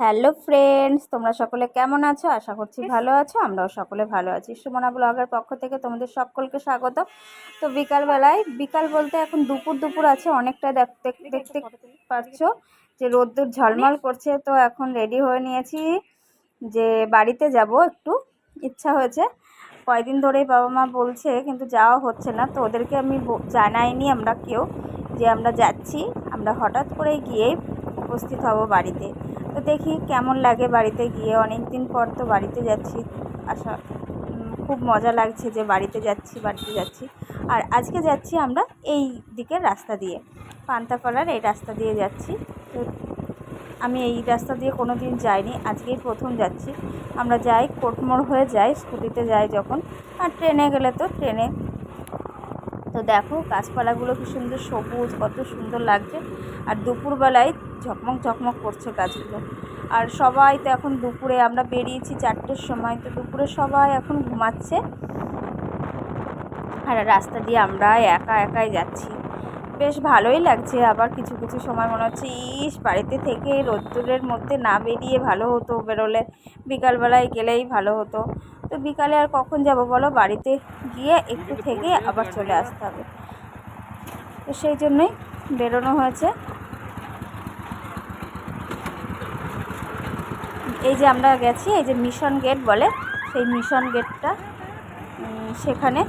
Hello friends তোমরা সকলে কেমন আছো? আশা করছি ভালো আছো আমরাও সকলে ভালো আছি। সুমনা ব্লগের পক্ষ থেকে তোমাদের সকলকে স্বাগত। তো বিকালবেলায় বিকাল বলতে এখন দুপুর দুপুর আছে অনেকটা দেখতে দেখতে পারছ যে রোদ্দুর ঝলমল করছে তো এখন রেডি হয়ে নিয়েছি যে বাড়িতে যাব একটু। ইচ্ছা হয়েছে কয়দিন ধরেই বাবা মা বলছে কিন্তু যাওয়া হচ্ছে না তো ওদেরকে আমি জানাইনি আমরা কেউ যে আমরা যাচ্ছি। আমরা হঠাৎ করে গিয়ে উপস্থিত হব বাড়িতে। তো দেখি কেমন লাগে বাড়িতে গিয়ে। অনেক দিন পর তো বাড়িতে যাচ্ছি। আসা খুব মজা লাগছে যে বাড়িতে যাচ্ছি বাড়িতে যাচ্ছি। আর আজকে যাচ্ছি আমরা এই দিকের রাস্তা দিয়ে। পান্তাকলার এই রাস্তা দিয়ে যাচ্ছি। তো আমি এই রাস্তা দিয়ে কোনো দিন যাইনি। আজকেই প্রথম যাচ্ছি। আমরা যাই কোটমোড় হয়ে যাই, স্কুটিতে যাই যখন। আর ট্রেনে গেলে তো ট্রেনে তো দেখো গাছপালাগুলো কি সুন্দর সবুজ, কত সুন্দর লাগছে। আর দুপুরবেলায় ঝকমক ঝকমক করছে গাছগুলো। আর সবাই তো এখন দুপুরে, আমরা বেরিয়েছি চারটের সময়, তো দুপুরে সবাই এখন ঘুমাচ্ছে। আর রাস্তা দিয়ে আমরা একা একাই যাচ্ছি। বেশ ভালোই লাগছে, আবার কিছু কিছু সময় মনে হচ্ছে, ইস, বাড়িতে থেকে রোদ্দুরের মধ্যে না বেরিয়ে ভালো হতো বেরোলে। বিকালবেলায় গেলেই ভালো হতো। তো বিকালে আর কখন যাব বলো? বাড়িতে গিয়ে একটু থেকে আবার চলে আসতে হবে। তো সেই জন্যই বেরোনো হয়েছে। এই যে আমরা গেছি, এই যে মিশন গেট বলে, সেই মিশন গেটটা সেখানে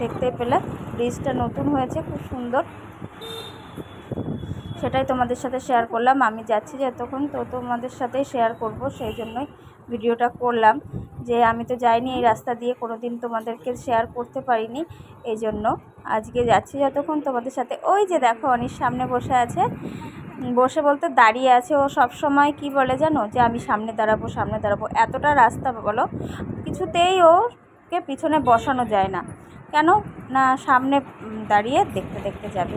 দেখতে পেলে। ব্রিজটা নতুন হয়েছে, খুব সুন্দর। সেটাই তোমাদের সাথে শেয়ার করলাম। আমি যাচ্ছি যতক্ষণ তো তোমাদের সাথেই শেয়ার করব, সেই জন্যই ভিডিওটা করলাম। যে আমি তো যাইনি, এই রাস্তা দিয়ে কোনো দিন তোমাদেরকে শেয়ার করতে পারিনি এই জন্য আজকে যাচ্ছি যতক্ষণ তোমাদের সাথে। ওই যে দেখো অনির সামনে বসে আছে, বসে বলতে দাঁড়িয়ে আছে। ও সব সময় কি বলে জানো? যে আমি সামনে দাঁড়াবো সামনে দাঁড়াবো। এতটা রাস্তা বলো, কিছুতেই ওকে পিছনে বসানো যায় না। কেন? না, সামনে দাঁড়িয়ে দেখতে দেখতে যাবে।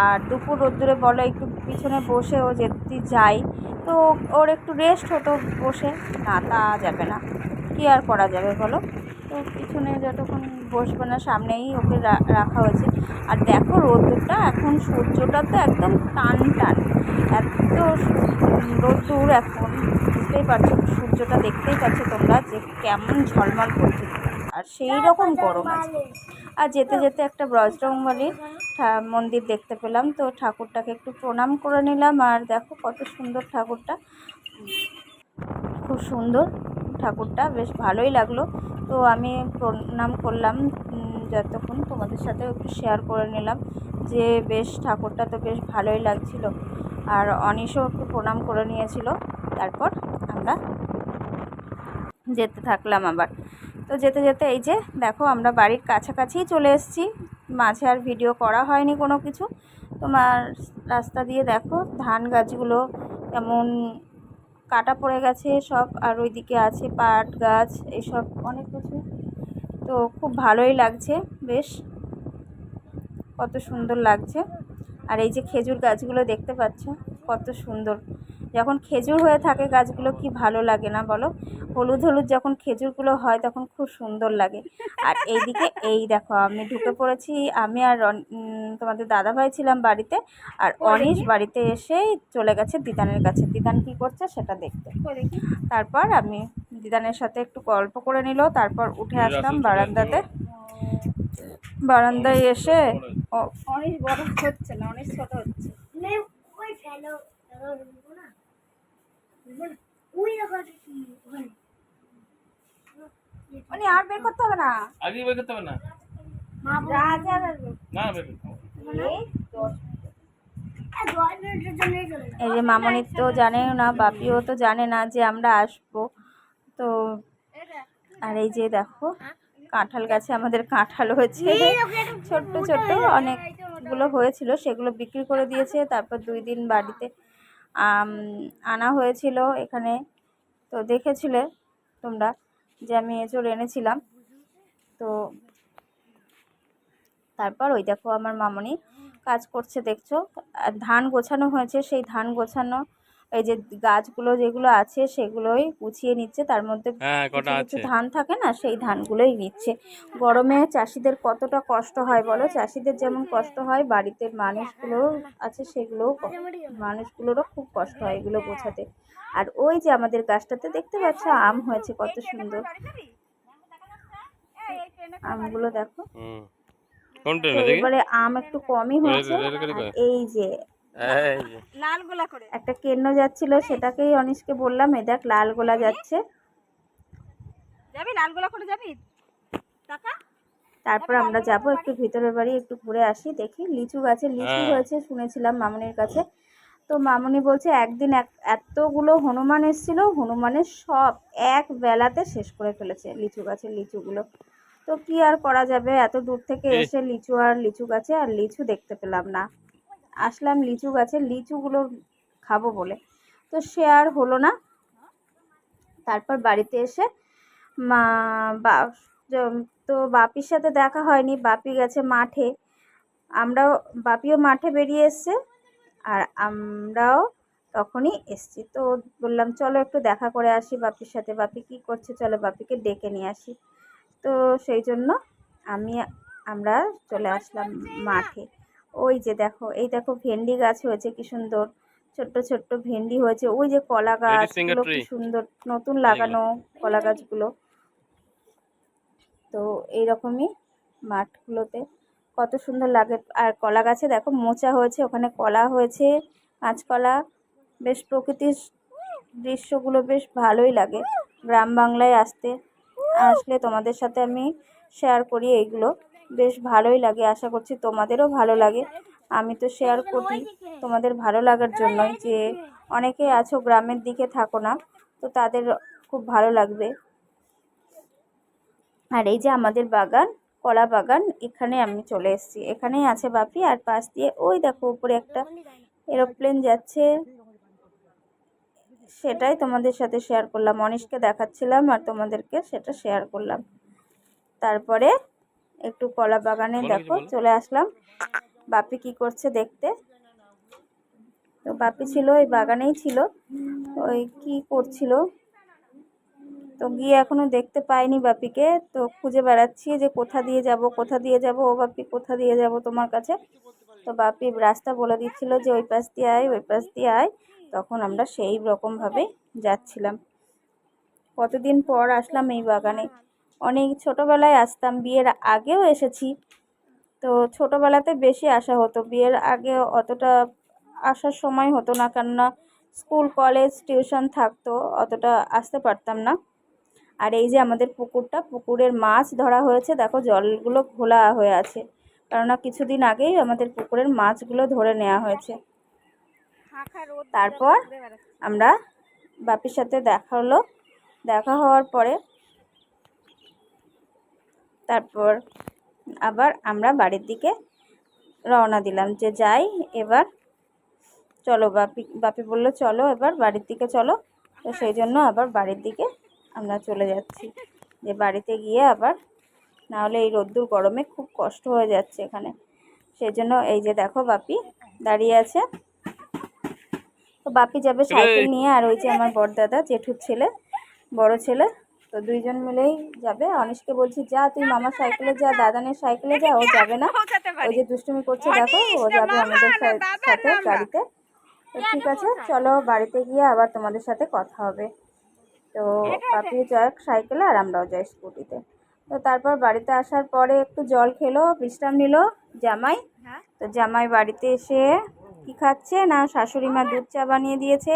আর দুপুর রোদ্দুরে বলো, একটু পিছনে বসে ও যদি যায়, তো ওর একটু রেস্ট হতো বসে। না, তা যাবে না। কী আর করা যাবে বলো? তো পিছনে যতক্ষণ বসবে না, সামনেই ওকে রাখা হয়েছে। আর দেখো রোদ্দুরটা, এখন সূর্যটা তো একদম টান টান এত রোদ্দুর এখন, বুঝতেই পারছ, সূর্যটা দেখতেই পাচ্ছ তোমরা যে কেমন ঝলমল করছে। আর সেই রকম গরম আছে আর যেতে যেতে একটা ব্রজরংবলীর ঠা- মন্দির দেখতে পেলাম। তো ঠাকুরটাকে একটু প্রণাম করে নিলাম। আর দেখো কত সুন্দর ঠাকুরটা। খুব সুন্দর। ঠাকুরটা বেশ ভালোই লাগল। তো আমি প্রণাম করলাম যতক্ষণ তোমাদের সাথেও একটু শেয়ার করে নিলাম যে বেশ ঠাকুরটা তো বেশ ভালোই লাগছিল। আর অনিশও একটু প্রণাম করে নিয়েছিল, তারপর আমরা যেতে থাকলাম আবার। তো যেতে যেতে এই যে দেখো আমরা বাড়ির কাছাকাছিই চলে এসেছি, মাঝে আর ভিডিও করা হয়নি কোনো কিছু। তোমার রাস্তা দিয়ে দেখো ধান গাছগুলো কেমন কাটা পড়ে গেছে সব, আর ওইদিকে আছে পাট, গাছ, এসব অনেক কিছু। তো খুব ভালোই লাগছে, বেশ। কত সুন্দর লাগছে। আর এই যে খেজুর গাছগুলো দেখতে পাচ্ছ, কত সুন্দর। যখন খেজুর হয়ে থাকে গাছগুলো কি ভালো লাগে না বলো? হলুদ হলুদ যখন খেজুরগুলো হয় তখন খুব সুন্দর লাগে। আর এইদিকে এই দেখো আমি ঢুকে পড়েছি আমি আর তোমাদের দাদাভাই ছিলাম বাড়িতে আর অনিশ বাড়িতে এসেই চলে গেছে দিদানের কাছে। দিদান কি করছে সেটা দেখতে। তারপর আমি দিদানের সাথে একটু গল্প করে নিল তারপর উঠে আসলাম বারান্দাতে। বারান্দায় এসে অনেক বড় হচ্ছে না অনেক ছোট হচ্ছে। মানে আর বের করতে হবে না? আগে বের করতে হবে না? মা যা বের না বের করতে হবে এই যে মামনি তো জানেও না বাপিও তো জানে না যে আমরা আসব। তো আর এই যে দেখো কাঁঠাল গাছে আমাদের কাঁঠাল হয়েছে। ছোট্ট ছোট্ট অনেকগুলো হয়েছিল সেগুলো বিক্রি করে দিয়েছে। তারপর দুই দিন বাড়িতে আনা হয়েছিল এখানে। তো দেখেছিলে তোমরা যে আমি এঁচড় এনেছিলাম। তো তারপর ওই দেখো আমার মামনি কাজ করছে, দেখছ? ধান গোছানো হয়েছে, সেই ধান গোছানো এই যে গাছগুলো যেগুলো আছে সেগুলোই গুছিয়ে নিচ্ছে তার মধ্যে হ্যাঁ কিছু ধান থাকে না সেই ধানগুলোই নিচ্ছে। গরমে চাষিদের কতটা কষ্ট হয় বলো? চাষিদের যেমন কষ্ট হয় বাড়িতে মানুষগুলোও আছে সেগুলোও মানুষগুলোরও খুব কষ্ট হয় এগুলো গোছাতে। আর ওই যে আমাদের গাছটাতে দেখতে পাচ্ছ আম হয়েছে কত সুন্দর। আমগুলো দেখো। এবারে আম একটু কমই হয়েছে। এই যে লাল গোলা করে। একটা কেন্ন যাচ্ছিল সেটাকেই অনিশকে বললাম এ দেখ লাল গোলা যাচ্ছে। যাবি? লাল গোলা করে যাবি? টাকা? তারপর আমরা যাব একটু ভিতরের বাড়ি একটু ঘুরে আসি দেখি লিচু গাছে লিচু হ্যাঁ। হয়েছে শুনেছিলাম মামনির কাছে। তো মামনি বলছে একদিন এক এতগুলো হনুমান এসেছিল হনুমানের সব এক বেলাতে শেষ করে ফেলেছে লিচু গাছের লিচুগুলো। তো কি আর করা যাবে? এত দূর থেকে এসে লিচু আর লিচু গাছে আর লিচু দেখতে পেলাম না। আসলাম লিচু গাছে, লিচুগুলো খাব বলে। তো সে আর হলো না। তারপর বাড়িতে এসে মা, বা তো বাপির সাথে দেখা হয়নি, বাপি গেছে মাঠে। আমরাও, বাপিও মাঠে বেরিয়ে এসছে, আর আমরাও তখনই এসছি। তো বললাম, চলো একটু দেখা করে আসি বাপির সাথে। বাপি কী করছে? চলো বাপিকে ডেকে নিয়ে আসি। তো সেই জন্য আমি, আমরা চলে আসলাম মাঠে। ওই যে দেখো এই দেখো ভেন্ডি গাছ হয়েছে কি সুন্দর। ছোট্ট ছোট্ট ভেন্ডি হয়েছে ওই যে কলা গাছগুলো কি সুন্দর নতুন লাগানো কলা গাছগুলো। তো এইরকমই মাঠগুলোতে কত সুন্দর লাগে। আর কলা গাছে দেখো মোচা হয়েছে ওখানে কলা হয়েছে কাঁচকলা বেশ প্রকৃতির দৃশ্যগুলো বেশ ভালোই লাগে। গ্রাম বাংলায় আসতে আসলে তোমাদের সাথে আমি শেয়ার করি এইগুলো। বেশ ভালোই লাগে, আশা করছি তোমাদেরও ভালো লাগে। আমি তো শেয়ার করি তোমাদের ভালো লাগার জন্যই যে অনেকে আছো গ্রামের দিকে থাকো না, তো তাদের খুব ভালো লাগবে। আর এই যে আমাদের বাগান, কলা বাগান, এখানে আমি চলে এসেছি। এখানেই আছে বাপি, আর পাশ দিয়ে ওই দেখো উপরে একটা এরোপ্লেন যাচ্ছে। সেটাই তোমাদের সাথে শেয়ার করলাম, অনিশকে দেখাচ্ছিলাম আর তোমাদেরকে সেটা শেয়ার করলাম। তারপরে একটু কলা বাগানে দেখো চলে আসলাম। বাপি কি করছে দেখতে? তো বাপি ছিল ওই বাগানেই ছিল। ওই কি করছিল? তো গিয়ে এখনও দেখতে পাইনি বাপিকে। তো খুঁজে বেড়াচ্ছি যে কোথা দিয়ে যাব কোথা দিয়ে যাব ও বাপি কোথা দিয়ে যাব তোমার কাছে? তো বাপি রাস্তা বলে দিচ্ছিল যে ওই পাশ দিয়ে আয় ওই পাশ দিয়ে আয়। তখন আমরা সেই রকমভাবে যাচ্ছিলাম। কতদিন পর আসলাম এই বাগানে? অনেক ছোটোবেলায় আসতাম, বিয়ের আগেও এসেছি। তো ছোটোবেলাতে বেশি আসা হতো, বিয়ের আগে অতটা আসার সময় হতো না, কেননা স্কুল, কলেজ, টিউশন থাকতো, অতটা আসতে পারতাম না। আর এই যে আমাদের পুকুরটা, পুকুরের মাছ ধরা হয়েছে, দেখো জলগুলো ঘোলা হয়ে আছে, কেননা কিছুদিন আগেই আমাদের পুকুরের মাছগুলো ধরে নেওয়া হয়েছে। তারপর আমরা বাপির সাথে দেখা হলো, দেখা হওয়ার পরে তারপর আবার আমরা বাড়ির দিকে রওনা দিলাম যে যাই এবার চলো বাপি বাপি বলল চলো এবার বাড়ির দিকে চলো। তো সেই জন্য আবার বাড়ির দিকে আমরা চলে যাচ্ছি। যে বাড়িতে গিয়ে আবার নাহলে এই রোদ্দুর গরমে খুব কষ্ট হয়ে যাচ্ছে এখানে। সেই জন্য এই যে দেখো বাপি দাঁড়িয়ে আছে। তো বাপি যাবে সাইকেল নিয়ে আর ওই যে আমার বড়দাদা জেঠুর ছেলে বড় ছেলে। তো দুইজন মিলেই যাবে। অনিশকে বলছি যা তুই মামার সাইকেলে যা দাদানের সাইকেলে যা ও যাবে না। ওই যে দুষ্টুমি করছে দেখো ও যাবে আমাদের সাথে গাড়িতে। তো ঠিক আছে চলো বাড়িতে গিয়ে আবার তোমাদের সাথে কথা হবে। তো বাপি যাক সাইকেলে আর আমরাও যাই স্কুটিতে। তো তারপর বাড়িতে আসার পরে একটু জল খেলো বিশ্রাম নিল জামাই। হ্যাঁ। তো জামাই বাড়িতে এসে কি খাচ্ছে না শাশুড়ি মা দুধ চা বানিয়ে দিয়েছে।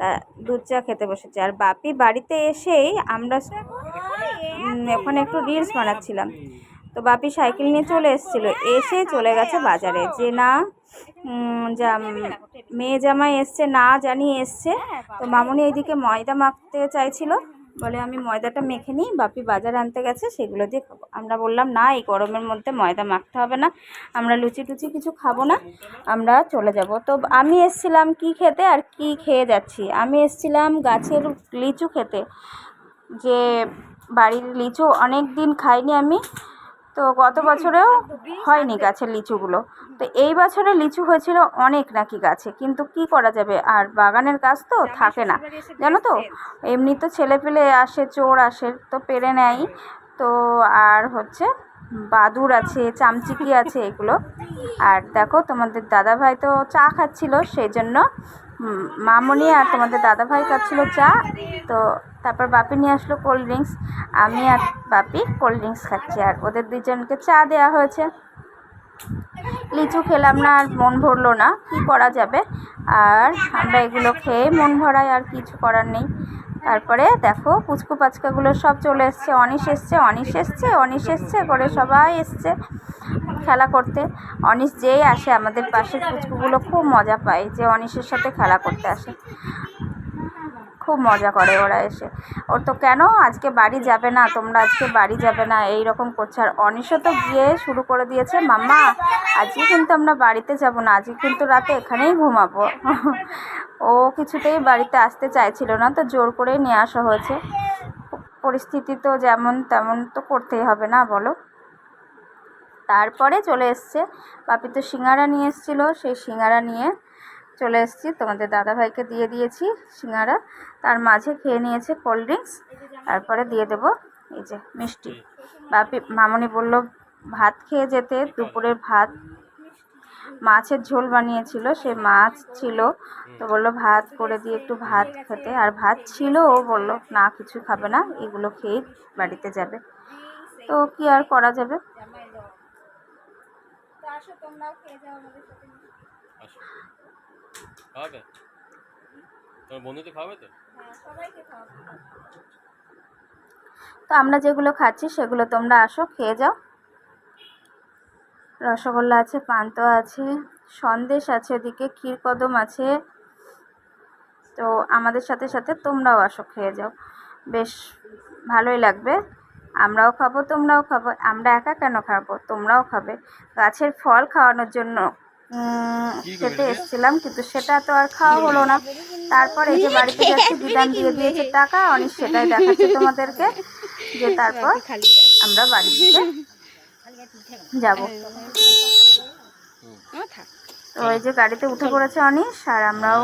তা দুধ চা খেতে বসেছে। আর বাপি বাড়িতে এসেই আমরা ওখানে একটু রিলস বানাচ্ছিলাম। তো বাপি সাইকেল নিয়ে চলে এসেছিল। এসে চলে গেছে বাজারে। যে না যা মেয়ে জামাই এসছে, না জানি এসছে। তো মামুনি এইদিকে ময়দা মাখতে চাইছিল। বলে, আমি ময়দাটা মেখে নিই, বাপি বাজার আনতে গেছে, সেগুলো দিয়ে খাব। আমরা বললাম, না, এই গরমের মধ্যে ময়দা মাখতে হবে না, আমরা লুচি টুচি কিছু খাব না, আমরা চলে যাব। তো আমি এসছিলাম কি খেতে আর কি খেয়ে যাচ্ছি? আমি এসছিলাম গাছের লিচু খেতে, যে বাড়ির লিচু অনেক দিন খাইনি আমি, তো গত বছরেও হয়নি গাছের লিচুগুলো। তো এই বছরে লিচু হয়েছিল অনেক নাকি গাছে কিন্তু কি করা যাবে? আর বাগানের গাছ তো থাকে না। জানো তো এমনি তো ছেলে পেলে আসে চোর আসে তো পেরে নেয়। তো আর হচ্ছে বাদুর আছে চামচিকি আছে এগুলো। আর দেখো তোমাদের দাদা ভাই তো চা খাচ্ছিল সেই জন্য মামনি আর তোমাদের দাদাভাই খাচ্ছিল চা। তো তারপর বাপি নিয়ে আসলো কোল্ড ড্রিঙ্কস। আমি আর বাপি কোল্ড ড্রিঙ্কস খাচ্ছি আর ওদের দুজনকে চা দেওয়া হয়েছে। লিচু খেলাম না, আর মন ভরলো না, কি করা যাবে? আর আমরা এগুলো খেয়ে মন ভরাই, আর কিছু করার নেই। তারপরে দেখো, পুচকু পাচকাগুলো সব চলে এসছে, অনিশ এসছে অনিশ এসছে অনিশ এসছে, করে সবাই এসছে খেলা করতে। অনিশ যেই আসে আমাদের পাশের পুচকুগুলো খুব মজা পায় যে অনিশের সাথে খেলা করতে আসে। খুব মজা করে ওরা এসে। ওর তো কেন? আজকে বাড়ি যাবে না, তোমরা আজকে বাড়ি যাবে না এই রকম করছে। আর অনিশও তো গিয়ে শুরু করে দিয়েছে, মাম্মা, আজকে কিন্তু আমরা বাড়িতে যাব না, আজকে কিন্তু রাতে এখানেই ঘুমাবো। ও কিছুতেই বাড়িতে আসতে চাইছিল না, তো জোর করেই নিয়ে আসা হয়েছে। পরিস্থিতি তো যেমন তেমন তো করতেই হবে না, বলো? তারপরে চলে এসছে। বাপি তো সিঙ্গারা নিয়ে এসেছিল, সেই সিঙ্গারা নিয়ে চলে এসেছি। তোমাদের দাদাভাইকে দিয়ে দিয়েছি সিঙ্গারা। তার মাঝে খেয়ে নিয়েছে কোল্ড ড্রিঙ্কস তারপরে দিয়ে দেবো এই যে মিষ্টি। বাপি মামনি বলল ভাত খেয়ে যেতে দুপুরের ভাত। মাছের ঝোল বানিয়েছিল সে মাছ ছিল। তো বলল ভাত করে দিয়ে একটু ভাত খেতে। আর ভাত ছিল ও বলল না কিছু খাবে না এগুলো খেয়েই বাড়িতে যাবে। তো কি আর করা যাবে? খাওয়াবে তোমার বন্ধুদের খাওয়াবে তো? হ্যাঁ তো আমরা যেগুলো খাচ্ছি সেগুলো তোমরা আসো খেয়ে যাও। রসগোল্লা আছে পান্তুয়া আছে সন্দেশ আছে ওদিকে ক্ষীরকদম আছে। তো আমাদের সাথে সাথে তোমরাও আসো খেয়ে যাও। বেশ ভালোই লাগবে। আমরাও খাব তোমরাও খাব। আমরা একা কেন খাব? তোমরাও খাবে। গাছের ফল খাওয়ানোর জন্য খেতে এসেছিলাম কিন্তু সেটা তো আর খাওয়া হলো না। তারপর এই যে বাড়িতে যাচ্ছি বিধান দিয়ে দিয়েছে টাকা অনেক সেটাই দেখাচ্ছে তোমাদেরকে যে তারপর আমরা বাড়ি দিকে যাব। তো এই যে গাড়িতে উঠে পড়েছে অনিশ আর আমরাও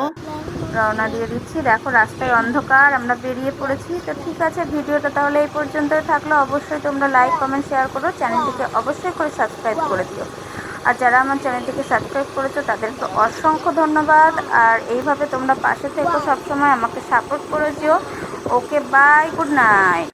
রওনা দিয়ে দিচ্ছি। দেখো রাস্তায় অন্ধকার আমরা বেরিয়ে পড়েছি। তো ঠিক আছে ভিডিওটা তাহলে এই পর্যন্তই থাকল। অবশ্যই তোমরা লাইক কমেন্ট শেয়ার করো। চ্যানেলটিকে অবশ্যই করে সাবস্ক্রাইব করে দিও। আর যারা আমার চ্যানেলটিকে সাবস্ক্রাইব করেছ, তাদেরকে অসংখ্য ধন্যবাদ। আর এইভাবে তোমরা পাশে থেকে, সবসময় আমাকে সাপোর্ট করে ওকে বাই গুড নাইট